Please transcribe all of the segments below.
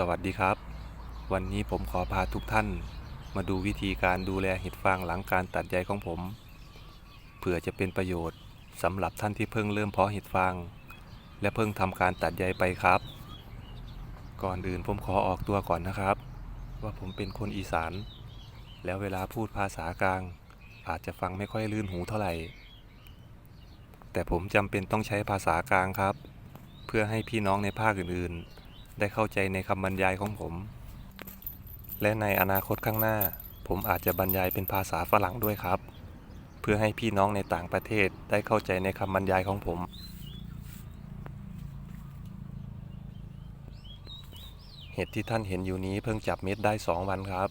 สวัสดีครับ วันนี้ผมขอพาทุกท่าน มาดูวิธีการดูแลเห็ดฟางหลังการตัดใยของผมเผื่อจะเป็นประโยชน์สำหรับท่านที่เพิ่งเริ่มเพาะเห็ดฟาง และเพิ่งทำการตัดใยไปครับ ก่อนอื่นผมขอออกตัวก่อนนะครับ ว่าผมเป็นคนอีสาน แล้วเวลาพูดภาษากลาง อาจจะฟังไม่ค่อยลื่นหูเท่าไหร่ แต่ผมจำเป็นต้องใช้ภาษากลางครับ เพื่อให้พี่น้องในภาคอื่นๆ ได้เข้าใจในคำบรรยายของผม และในอนาคตข้างหน้า ผมอาจจะบรรยายเป็นภาษาฝรั่งด้วยครับ เพื่อให้พี่น้องในต่างประเทศได้เข้าใจในคำบรรยายของผม เห็ดที่ท่านเห็นอยู่นี้เพิ่งจับเม็ดได้ 2 วันครับ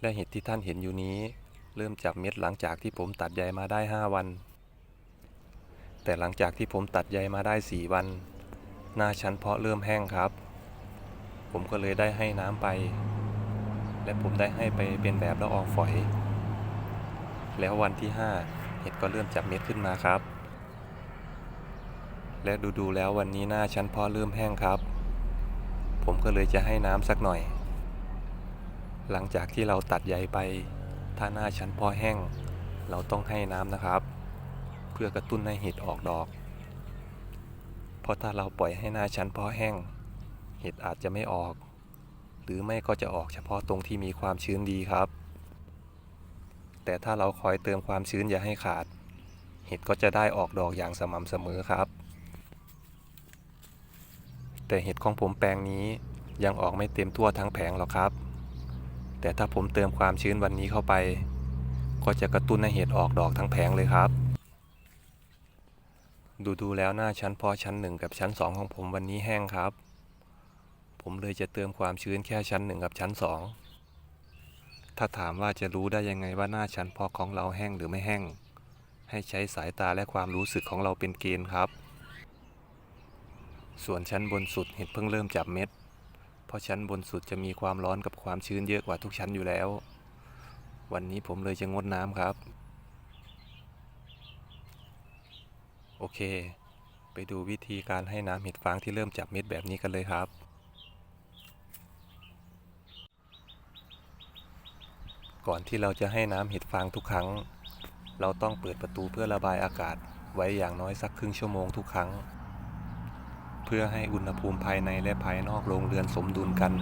และเห็ดที่ท่านเห็นอยู่นี้ เริ่มจับเม็ดหลังจากที่ผมตัดใยมาได้ 5 วัน แต่หลังจากที่ผมตัดใยมาได้ 4 วัน หน้าชั้นเพาะเริ่มแห้งครับ ผมก็เลยได้ให้น้ำไป และผมได้ให้ไปเป็นแบบละอองฝอย แล้ววันที่ 5 เห็ดก็เริ่มจับเม็ดขึ้นมาครับ และดูๆแล้ววันนี้หน้าชั้นเพาะเริ่มแห้งครับ ผมก็เลยจะให้น้ำสักหน่อย หลังจากที่เราตัดใยไป ถ้าหน้าชั้นเพาะแห้ง เราต้องให้น้ำนะครับ เพื่อกระตุ้นให้เห็ดออกดอก เพราะถ้าเราปล่อยให้หน้าชั้นเพาะแห้ง เห็ดอาจจะไม่ออก หรือไม่ก็จะออกเฉพาะตรงที่มีความชื้นดีครับ แต่ถ้าเราคอยเติมความชื้นอย่าให้ขาด เห็ดก็จะได้ออกดอกอย่างสม่ำเสมอครับ แต่เห็ดของผมแปลงนี้ยังออกไม่เต็มทั่วทั้งแผงหรอกครับ แต่ถ้าผมเติมความชื้นวันนี้เข้าไป ก็จะกระตุ้นให้เห็ดออกดอกทั้งแผงเลยครับ ดูดูๆแล้วหน้าชั้นพาะชั้น 1 กับชั้น 2 ของผมวันนี้แห้งครับ ผมเลยจะเติมความชื้นแค่ชั้น 1 กับชั้น 2 ถ้าถามว่าจะรู้ได้ยังไงว่าหน้าชั้นพาะของเราแห้งหรือไม่แห้ง ให้ใช้สายตาและความรู้สึกของเราเป็นเกณฑ์ครับ ส่วนชั้นบนสุดเห็ดเพิ่งเริ่มจับเม็ด เพราะชั้นบนสุดจะมีความร้อนกับความชื้นเยอะกว่าทุกชั้นอยู่แล้ว วันนี้ผมเลยจะงดน้ำครับ โอเค ไปดูวิธีการให้น้ำเห็ดฟางที่เริ่มจับเม็ดแบบนี้กันเลยครับ ก่อนที่เราจะให้น้ำเห็ดฟางทุกครั้ง เราต้องเปิดประตูเพื่อระบายอากาศไว้อย่างน้อยสักครึ่งชั่วโมงทุกครั้ง เพื่อให้อุณหภูมิภายในและภายนอกโรงเรือนสมดุลกัน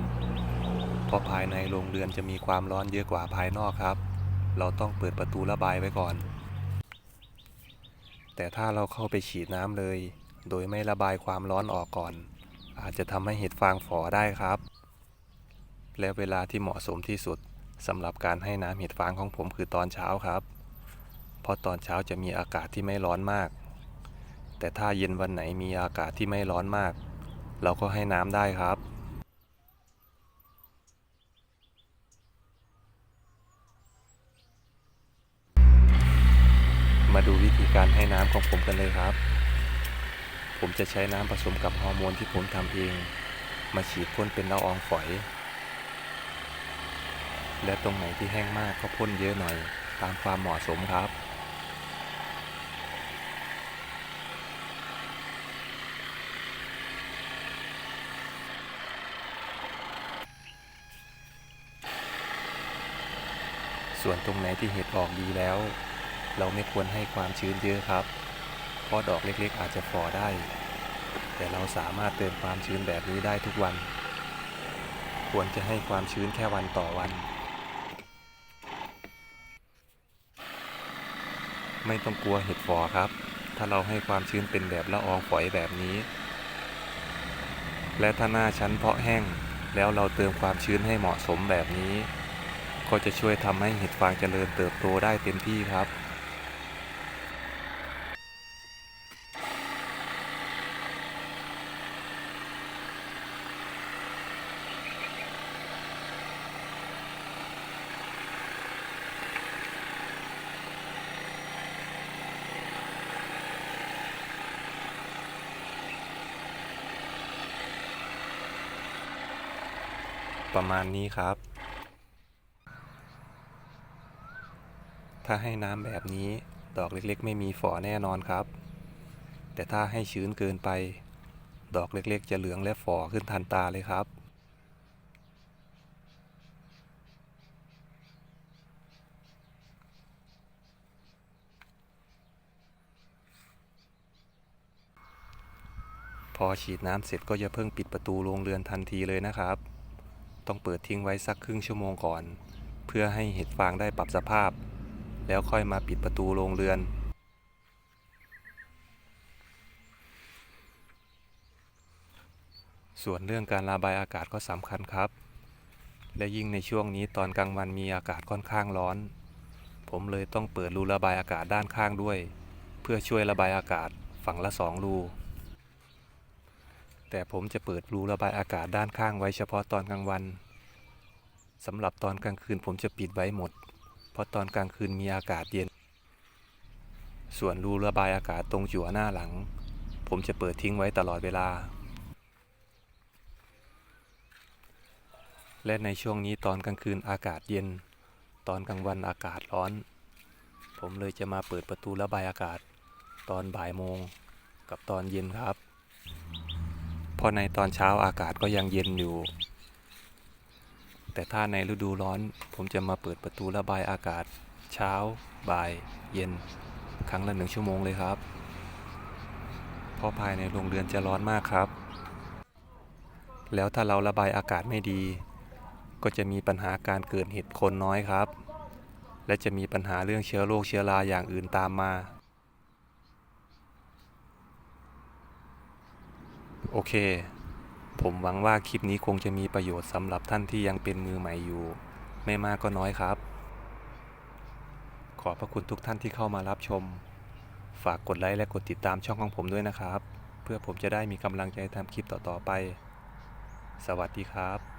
เพราะภายในโรงเรือนจะมีความร้อนเยอะกว่าภายนอกครับ เราต้องเปิดประตูระบายไว้ก่อน แต่ถ้าเราเข้าไปฉีดน้ำเลย โดยไม่ระบายความร้อนออกก่อน อาจจะทำให้เห็ดฟางฝอได้ครับ และเวลาที่เหมาะสมที่สุดสำหรับการให้น้ำเห็ดฟางของผมคือตอนเช้าครับ เพราะตอนเช้าจะมีอากาศที่ไม่ร้อนมาก แต่ถ้าเย็นวันไหนมีอากาศที่ไม่ร้อนมาก เราก็ให้น้ำได้ครับ การให้น้ำของผมกันเลยครับ ผมจะใช้น้ำผสมกับฮอร์โมนที่ผมทำเอง มาฉีดพ่นเป็นละอองฝอย และตรงไหนที่แห้งมากก็พ่นเยอะหน่อย ตามความเหมาะสมครับส่วนตรงไหนที่เห็ดออกดีแล้ว เราไม่ควรให้ความชื้นเยอะครับ เพราะดอกเล็กๆอาจจะฝ่อได้ แต่เราสามารถเติมความชื้นแบบนี้ได้ทุกวัน ควรจะให้ความชื้นแค่วันต่อวัน ไม่ต้องกลัวเห็ดฝ่อครับ ถ้าเราให้ความชื้นเป็นแบบละอองฝอยแบบนี้ และถ้าหน้าชั้นเพาะแห้งแล้วเราเติมความชื้นให้เหมาะสมแบบนี้ ก็จะช่วยทำให้เห็ดฟางเจริญเติบโตได้เต็มที่ครับ ประมาณนี้ครับ ถ้าให้น้ำแบบนี้ดอกเล็กๆ ไม่มีฝอแน่นอนครับ แต่ถ้าให้ชื้นเกินไป ดอกเล็กๆ จะเหลืองและฝ่อขึ้นทันตาเลยครับพอฉีดน้ำเสร็จก็จะเพิ่งปิดประตูโรงเรือนทันทีเลยนะครับ ต้องเปิดทิ้งไว้สักครึ่งชั่วโมงก่อน เพื่อให้เห็ดฟางได้ปรับสภาพ แล้วค่อยมาปิดประตูโรงเรือน ส่วนเรื่องการระบายอากาศก็สำคัญครับ และยิ่งในช่วงนี้ตอนกลางวันมีอากาศค่อนข้างร้อน ผมเลยต้องเปิดรูระบายอากาศด้านข้างด้วย เพื่อช่วยระบายอากาศฝั่งละสองรู แต่ผมจะเปิดรูระบายอากาศด้านข้างไว้เฉพาะตอนกลางวันสำหรับตอนกลางคืนผมจะปิดไว้หมด เพราะตอนกลางคืนมีอากาศเย็น ส่วนรูระบายอากาศตรงจั่วหน้าหลัง ผมจะเปิดทิ้งไว้ตลอดเวลา และในช่วงนี้ตอนกลางคืนอากาศเย็น ตอนกลางวันอากาศร้อน ผมเลยจะมาเปิดประตูระบายอากาศ ตอนบ่ายโมงกับตอนเย็นครับ ราะในตอนเช้าอากาศก็ยังเย็นอยู่ แต่ถ้าในฤดูร้อนผมจะมาเปิดประตูระบายอากาศ เช้า บ่าย เย็น ครั้งละหนึ่งชั่วโมงเลยครับ เพราะภายในโรงเรือนจะร้อนมากครับ แล้วถ้าเราระบายอากาศไม่ดี ก็จะมีปัญหาการเกิดเห็ดคนน้อยครับ และจะมีปัญหาเรื่องเชื้อโรคเชื้อราอย่างอื่นตามมา โอเค ผมหวังว่าคลิปนี้คงจะมีประโยชน์สำหรับท่านที่ยังเป็นมือใหม่อยู่ ไม่มากก็น้อยครับ ขอบพระคุณทุกท่านที่เข้ามารับชม ฝากกดไลค์และกดติดตามช่องของผมด้วยนะครับ เพื่อผมจะได้มีกำลังใจทำคลิปต่อๆไป สวัสดีครับ